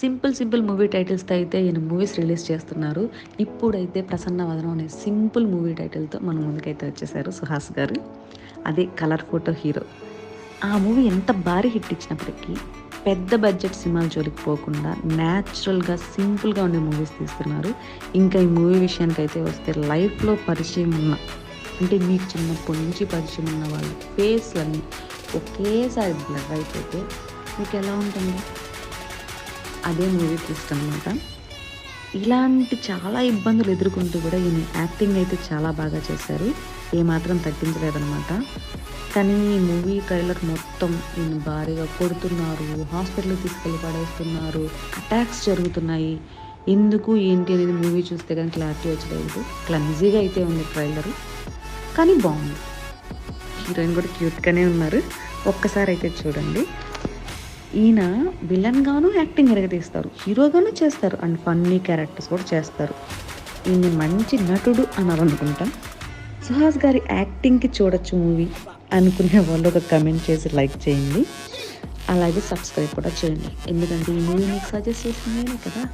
Simple simple movie టైటిల్స్తో అయితే ఈయన movies release చేస్తున్నారు. ఇప్పుడైతే ప్రసన్న వదనం అనే సింపుల్ మూవీ టైటిల్తో మన ముందుకైతే వచ్చేసారు సుహాస్ గారు. అదే కలర్ ఫోటో హీరో. ఆ మూవీ ఎంత భారీ హిట్ ఇచ్చినప్పటికీ పెద్ద బడ్జెట్ సినిమాల జోలికి పోకుండా న్యాచురల్గా సింపుల్గా ఉండే మూవీస్ తీస్తున్నారు. ఇంకా ఈ మూవీ విషయానికి అయితే వస్తే లైఫ్లో పరిచయం ఉన్న అంటే మీకు చిన్నప్పటి నుంచి పరిచయం ఉన్న వాళ్ళ ఫేస్లన్నీ ఒకేసారి బ్లర్ అయిపోతే మీకు ఎలా ఉంటుంది? అదే మూవీ ట్విస్ట్ అనమాట ఇలాంటి చాలా ఇబ్బందులు ఎదుర్కొంటూ కూడా ఈయన యాక్టింగ్ అయితే చాలా బాగా చేశారు. ఏమాత్రం తగ్గించలేదన్నమాట. కానీ ఈ మూవీ ట్రైలర్ మొత్తం ఈయన భారీగా కొడుతున్నారు హాస్పిటల్కి తీసుకెళ్ళి పడేస్తున్నారు అటాక్స్ జరుగుతున్నాయి. ఎందుకు ఏంటి అనేది మూవీ చూస్తే కానీ క్లారిటీ వచ్చలేదు. క్లమ్జీగా అయితే ఉంది ట్రైలర్ కానీ బాగుంది. హీరోయిన్ కూడా క్యూట్గానే ఉన్నారు. ఒక్కసారి అయితే చూడండి. ఈయన విలన్గాను యాక్టింగ్ ఎరగదీస్తారు హీరోగాను చేస్తారు అండ్ ఫన్నీ క్యారెక్టర్స్ కూడా చేస్తారు. ఈయన మంచి నటుడు అనాలనుకుంటాం. సుహాస్ గారి యాక్టింగ్కి చూడొచ్చు మూవీ అనుకునే వాళ్ళు ఒక కమెంట్ చేసి లైక్ చేయండి. అలాగే సబ్స్క్రైబ్ కూడా చేయండి. ఎందుకంటే ఈ మూవీ మీకు సజెస్ట్ చేసింది కదా.